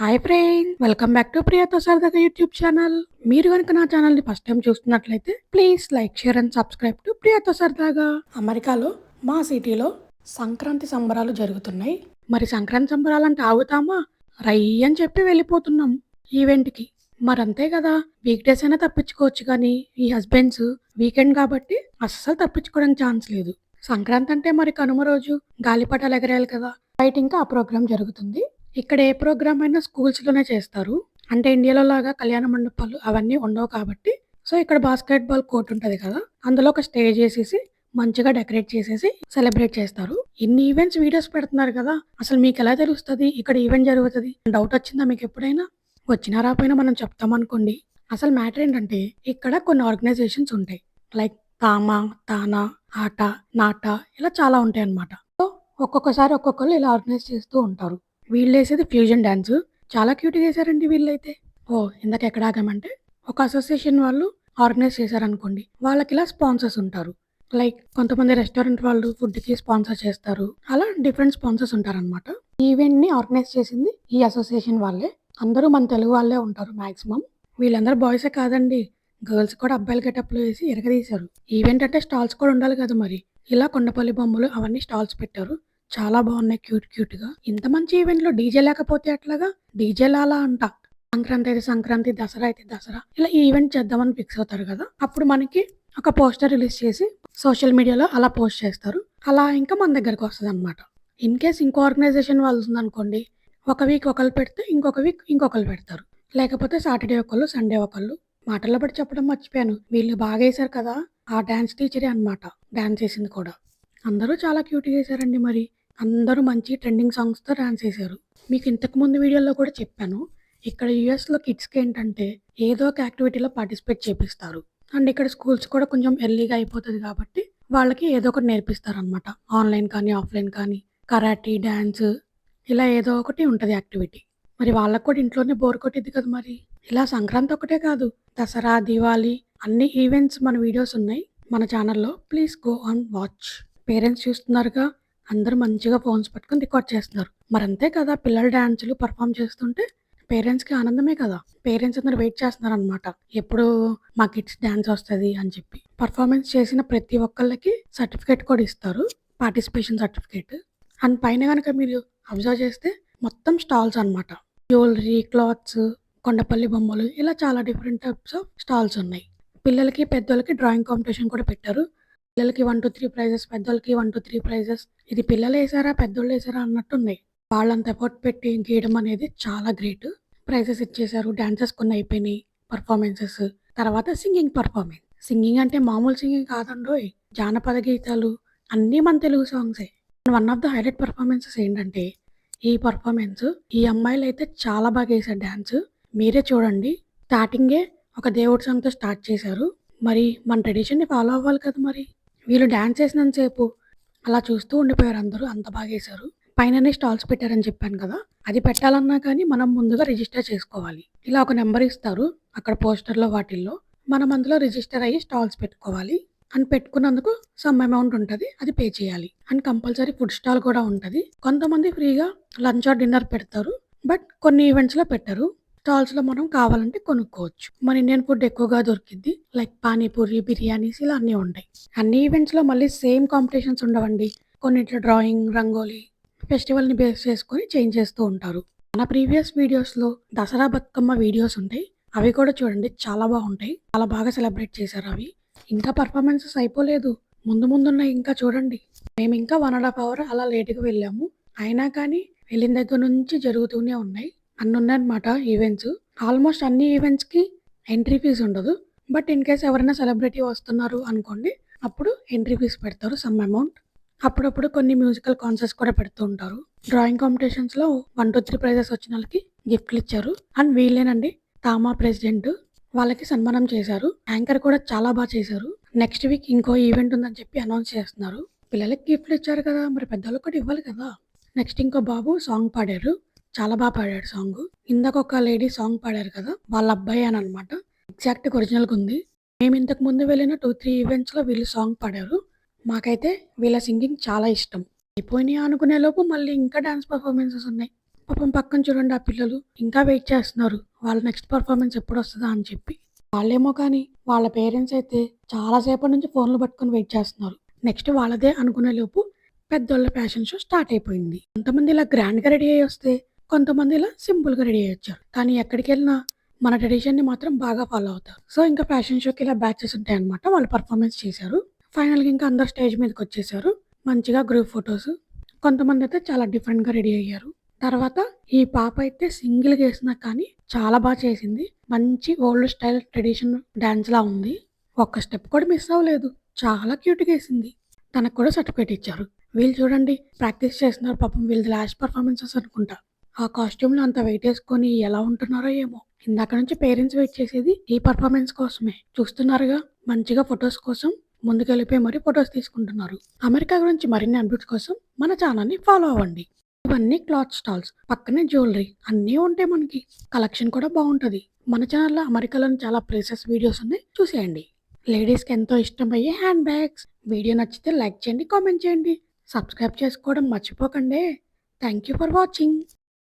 Hi friend welcome back to ప్రియతో సరదాగా YouTube channel మీరు కనుక నా ఛానల్ని ఫస్ట్ టైం చూస్తున్నట్లయితే please like share and subscribe to ప్రియతో సరదాగా అమెరికాలో మా సిటీలో సంక్రాంతి సంబరాలు జరుగుతున్నాయి. మరి సంక్రాంతి సంబరాలు అంటే ఆగుతామా? రై అని చెప్పి వెళ్ళిపోతున్నాం. ఈవెంట్కి మరి అంతే కదా వీక్ డేస్ అయినా తప్పించుకోవచ్చు కానీ ఈ హస్బెండ్స్ వీకెండ్ కాబట్టి అస్సలు తప్పించుకోవడానికి ఛాన్స్ లేదు. సంక్రాంతి అంటే మరి కనుమ రోజు గాలిపటాలు ఎగరేయాలి కదా. బయట ఇంకా ఆ ప్రోగ్రామ్ జరుగుతుంది. ఇక్కడ ఏ ప్రోగ్రామ్ అయినా స్కూల్స్లోనే చేస్తారు. అంటే ఇండియాలో లాగా కళ్యాణ మండపాలు అవన్నీ ఉండవు కాబట్టి సో ఇక్కడ బాస్కెట్ బాల్ కోర్ట్ ఉంటుంది కదా అందులో ఒక స్టేజ్ వేసేసి మంచిగా డెకరేట్ చేసేసి సెలబ్రేట్ చేస్తారు. ఇన్ని ఈవెంట్స్ వీడియోస్ పెడుతున్నారు కదా అసలు మీకు ఎలా తెలుస్తుంది? ఇక్కడ ఈవెంట్ జరుగుతుంది? డౌట్ వచ్చిందా మీకు ఎప్పుడైనా? వచ్చినా రాపోయినా మనం చెప్తామనుకోండి అసలు మ్యాటర్ ఏంటంటే ఇక్కడ కొన్ని ఆర్గనైజేషన్స్ ఉంటాయి. లైక్ తామా తానా ఆట నాట ఇలా చాలా ఉంటాయి అన్నమాట సో ఒక్కొక్కసారి ఒక్కొక్కరు ఇలా ఆర్గనైజ్ చేస్తూ ఉంటారు. వీళ్ళు వేసేది ఫ్యూజన్ డ్యాన్సు చాలా క్యూట్గా వేశారండి వీళ్ళైతే. ఓ ఇందాక ఎక్కడ ఆగామంటే ఒక అసోసియేషన్ వాళ్ళు ఆర్గనైజ్ చేశారనుకోండి వాళ్ళకి ఇలా స్పాన్సర్స్ ఉంటారు. లైక్ కొంతమంది రెస్టారెంట్ వాళ్ళు ఫుడ్కి స్పాన్సర్ చేస్తారు. అలా డిఫరెంట్ స్పాన్సర్స్ ఉంటారనమాట ఈ ఆర్గనైజ్ చేసింది ఈ అసోసియేషన్ వాళ్ళే. అందరూ మన తెలుగు వాళ్ళే ఉంటారు మ్యాక్సిమం వీళ్ళందరూ బాయ్సే కాదండి. గర్ల్స్ కూడా అబ్బాయిలు గెటప్లో వేసి ఎరగదీశారు. ఈవెంట్ అంటే స్టాల్స్ కూడా ఉండాలి కదా మరి. ఇలా కొండపల్లి బొమ్మలు అవన్నీ స్టాల్స్ పెట్టారు. చాలా బాగున్నాయి క్యూట్ క్యూట్గా ఇంత మంచి ఈవెంట్లో డీజే లేకపోతే అట్లాగా డీజే లాలా అంట. సంక్రాంతి అయితే సంక్రాంతి దసరా అయితే దసరా. ఇలా ఈవెంట్ చేద్దామని ఫిక్స్ అవుతారు కదా? అప్పుడు మనకి ఒక పోస్టర్ రిలీజ్ చేసి సోషల్ మీడియాలో అలా పోస్ట్ చేస్తారు. అలా ఇంకా మన దగ్గరకు వస్తుంది అనమాట ఇన్ కేస్ ఇంకో ఆర్గనైజేషన్ వాళ్ళు ఉందనుకోండి ఒక వీక్ ఒకళ్ళు పెడితే ఇంకొక వీక్ ఇంకొకరు పెడతారు. లేకపోతే సాటర్డే ఒకళ్ళు సండే ఒకళ్ళు. మాటల్లో బట్టి చెప్పడం మర్చిపోయాను. వీళ్ళు బాగా వేశారు కదా? ఆ డ్యాన్స్ టీచరే అన్నమాట. డ్యాన్స్ వేసింది కూడా. అందరూ చాలా క్యూట్గా వేశారండి మరి. అందరూ మంచి ట్రెండింగ్ సాంగ్స్తో డాన్స్ చేశారు. మీకు ఇంతకుముందు వీడియోలో కూడా చెప్పాను. ఇక్కడ యూఎస్లో కిడ్స్కి ఏంటంటే ఏదో ఒక యాక్టివిటీలో పార్టిసిపేట్ చేపిస్తారు. అండ్ ఇక్కడ స్కూల్స్ కూడా కొంచెం ఎర్లీగా అయిపోతుంది కాబట్టి వాళ్ళకి ఏదో ఒకటి నేర్పిస్తారు అనమాట ఆన్లైన్ కానీ ఆఫ్లైన్ కానీ కరాటీ డ్యాన్స్ ఇలా ఏదో ఒకటి ఉంటుంది యాక్టివిటీ మరి వాళ్ళకు కూడా ఇంట్లోనే బోర్ కొట్టింది కదా మరి. ఇలా సంక్రాంతి ఒకటే కాదు దసరా దివాళీ అన్ని ఈవెంట్స్ మన వీడియోస్ ఉన్నాయి. మన ఛానల్లో please go on watch parents చూస్తున్నారుగా అందరూ మంచిగా ఫోన్స్ పట్టుకొని రికార్డ్ చేస్తున్నారు. మరి అంతే కదా పిల్లలు డాన్సులు పర్ఫామ్ చేస్తుంటే పేరెంట్స్కి ఆనందమే కదా. పేరెంట్స్ అందరు వెయిట్ చేస్తున్నారు అనమాట ఎప్పుడు మా కిడ్స్ డ్యాన్స్ వస్తుంది అని చెప్పి. పర్ఫార్మెన్స్ చేసిన ప్రతి ఒక్కళ్ళకి సర్టిఫికేట్ కూడా ఇస్తారు. పార్టిసిపేషన్ సర్టిఫికేట్ అండ్ పైన కనుక మీరు అబ్జర్వ్ చేస్తే మొత్తం స్టాల్స్ అనమాట జ్యువెలరీ క్లాత్స్ కొండపల్లి బొమ్మలు ఇలా చాలా డిఫరెంట్ టైప్స్ ఆఫ్ స్టాల్స్ ఉన్నాయి. పిల్లలకి పెద్దోళ్ళకి డ్రాయింగ్ కాంపిటీషన్ కూడా పెట్టారు. పిల్లలకి వన్ టూ త్రీ ప్రైజెస్ పెద్దోళ్ళకి వన్ టూ త్రీ ప్రైజెస్ ఇది పిల్లలు వేసారా పెద్దోళ్ళు వేసారా అన్నట్టు ఉన్నాయి వాళ్ళంత ఎఫర్ట్ పెట్టి గీయడం అనేది చాలా గ్రేట్ ప్రైజెస్ ఇచ్చేసారు డాన్సెస్ కొన్ని అయిపోయినాయి పర్ఫార్మెన్సెస్ తర్వాత సింగింగ్ పర్ఫార్మెన్స్ సింగింగ్ అంటే మామూలు సింగింగ్ కాదండోయ్. జానపద గీతాలు అన్నీ మన తెలుగు సాంగ్సే one of the highlight performances ఏంటంటే ఈ పర్ఫార్మెన్స్ ఈ అమ్మాయిలు అయితే చాలా బాగా వేసారు డ్యాన్స్ మీరే చూడండి. స్టార్టింగే ఒక దేవుడి సాంగ్తో స్టార్ట్ చేశారు. మరి మన ట్రెడిషన్ని ఫాలో అవ్వాలి కదా మరి. వీళ్ళు డాన్స్ చేసినంతసేపు అలా చూస్తూ ఉండిపోయారు అందరూ అంత బాగా వేశారు. పైననే స్టాల్స్ పెట్టారని చెప్పాను కదా అది పెట్టాలన్నా కానీ మనం ముందుగా రిజిస్టర్ చేసుకోవాలి. ఇలా ఒక నెంబర్ ఇస్తారు అక్కడ పోస్టర్లో వాటిల్లో. మనం అందులో రిజిస్టర్ అయ్యి స్టాల్స్ పెట్టుకోవాలి. అండ్ పెట్టుకున్నందుకు సమ్ అమౌంట్ ఉంటుంది అది పే చేయాలి. అండ్ కంపల్సరీ ఫుడ్ స్టాల్ కూడా ఉంటుంది. కొంతమంది ఫ్రీగా లంచ్ ఆర్ డిన్నర్ పెడతారు బట్ కొన్ని ఈవెంట్స్లో పెట్టరు. స్టాల్స్లో మనం కావాలంటే కొనుక్కోవచ్చు. మన ఇండియన్ ఫుడ్ ఎక్కువగా దొరికింది లైక్ పానీపూరి బిర్యానీస్ ఇలా అన్నీ ఉంటాయి అన్ని ఈవెంట్స్లో మళ్ళీ సేమ్ కాంపిటీషన్స్ ఉండవండి. కొన్నిట్లో డ్రాయింగ్ రంగోలీ ఫెస్టివల్ని బేస్ చేసుకొని చేంజ్ చేస్తూ ఉంటారు. మన ప్రీవియస్ వీడియోస్లో దసరా బతుకమ్మ వీడియోస్ ఉంటాయి. అవి కూడా చూడండి చాలా బాగుంటాయి. చాలా బాగా సెలబ్రేట్ చేశారు అవి. ఇంకా పర్ఫార్మెన్సెస్ అయిపోలేదు. ముందు ముందున్నాయి ఇంకా చూడండి. మేము ఇంకా వన్ అండ్ హాఫ్ అవర్ అలా లేట్గా వెళ్ళాము. అయినా కానీ వెళ్ళిన దగ్గర నుంచి జరుగుతూనే ఉన్నాయి. అన్ని ఉన్నాయన్నమాట ఈవెంట్స్ ఆల్మోస్ట్ అన్ని ఈవెంట్స్కి ఎంట్రీ ఫీజు ఉండదు. బట్ ఇన్ కేస్ ఎవరైనా సెలబ్రిటీ వస్తున్నారు అనుకోండి అప్పుడు ఎంట్రీ ఫీజు పెడతారు సమ్ అమౌంట్ అప్పుడప్పుడు కొన్ని మ్యూజికల్ కాన్సర్ట్స్ కూడా పెడుతూ ఉంటారు. డ్రాయింగ్ కాంపిటీషన్స్లో వన్ టూ త్రీ ప్రైజెస్ వచ్చిన వాళ్ళకి గిఫ్ట్లు ఇచ్చారు. అండ్ వీళ్ళేనండి తామా ప్రెసిడెంట్ వాళ్ళకి సన్మానం చేశారు. యాంకర్ కూడా చాలా బాగా చేశారు. నెక్స్ట్ వీక్ ఇంకో ఈవెంట్ ఉందని చెప్పి అనౌన్స్ చేస్తున్నారు. పిల్లలకి గిఫ్ట్లు ఇచ్చారు కదా మరి పెద్దవాళ్ళు కూడా ఇవ్వాలి కదా. నెక్స్ట్ ఇంకో బాబు సాంగ్ పాడారు. చాలా బాగా పాడాడు సాంగ్. ఇందాక ఒక లేడీ సాంగ్ పాడారు కదా వాళ్ళ అబ్బాయి అని అనమాట ఎగ్జాక్ట్ ఒరిజినల్గా ఉంది. మేము ఇంతకు ముందు వెళ్ళిన టూ త్రీ ఈవెంట్స్లో వీళ్ళు సాంగ్ పాడారు. మాకైతే వీళ్ళ సింగింగ్ చాలా ఇష్టం. అయిపోయినాయి అనుకునే లోపు మళ్ళీ ఇంకా డాన్స్ పర్ఫార్మెన్సెస్ ఉన్నాయి. పాపం పక్కన చూడండి ఆ పిల్లలు ఇంకా వెయిట్ చేస్తున్నారు. వాళ్ళ నెక్స్ట్ పర్ఫార్మెన్స్ ఎప్పుడు వస్తుందా అని చెప్పి. వాళ్ళేమో కానీ వాళ్ళ పేరెంట్స్ అయితే చాలాసేపటి నుంచి ఫోన్లు పట్టుకొని వెయిట్ చేస్తున్నారు. నెక్స్ట్ వాళ్ళదే అనుకునే లోపు పెద్దోళ్ళ ఫ్యాషన్ షో స్టార్ట్ అయిపోయింది. కొంతమంది ఇలా గ్రాండ్గా రెడీ అయ్యి వస్తే కొంతమంది ఇలా సింపుల్గా రెడీ అయ్యొచ్చారు కానీ ఎక్కడికి వెళ్ళినా మన ట్రెడిషన్ని మాత్రం బాగా ఫాలో అవుతారు. సో ఇంకా ఫ్యాషన్ షోకి ఇలా బ్యాచెస్ ఉంటాయి అనమాట వాళ్ళు పర్ఫార్మెన్స్ చేశారు. ఫైనల్గా ఇంకా అందరు స్టేజ్ మీదకి వచ్చేసారు. మంచిగా గ్రూప్ ఫొటోస్. కొంతమంది అయితే చాలా డిఫరెంట్గా రెడీ అయ్యారు. తర్వాత ఈ పాప అయితే సింగిల్గా వేసినా కానీ చాలా బాగా చేసింది. మంచి ఓల్డ్ స్టైల్ ట్రెడిషన్ డాన్స్ లా ఉంది. ఒక్క స్టెప్ కూడా మిస్ అవ్వలేదు. చాలా క్యూట్గా వేసింది. తనకు కూడా సర్టిఫికేట్ ఇచ్చారు. వీళ్ళు చూడండి ప్రాక్టీస్ చేస్తున్నారు పాపం. వీళ్ళది లాస్ట్ పర్ఫార్మెన్సెస్ అనుకుంటా. ఆ కాస్ట్యూమ్లో అంత వెయిట్ వేసుకొని ఎలా ఉంటున్నారో ఏమో. ఇందాక నుంచి పేరెంట్స్ వెయిట్ చేసేది ఈ పర్ఫార్మెన్స్ కోసమే. చూస్తున్నారుగా? మంచిగా ఫొటోస్ కోసం ముందుకెళ్ళిపోయి మరీ ఫొటోస్ తీసుకుంటున్నారు. అమెరికా గురించి మరిన్ని అప్డేట్స్ కోసం మన ఛానల్ని ఫాలో అవ్వండి. ఇవన్నీ క్లాత్ స్టాల్స్ పక్కనే జ్యువెలరీ అన్నీ ఉంటాయి మనకి కలెక్షన్ కూడా బాగుంటుంది. మన ఛానల్లో అమెరికాలోని చాలా ప్లేసెస్ వీడియోస్ ఉన్నాయి. చూసేయండి. లేడీస్కి ఎంతో ఇష్టమయ్యే హ్యాండ్ బ్యాగ్స్. వీడియో నచ్చితే లైక్ చేయండి కామెంట్ చేయండి. సబ్స్క్రైబ్ చేసుకోవడం మర్చిపోకండి. Thank you for watching.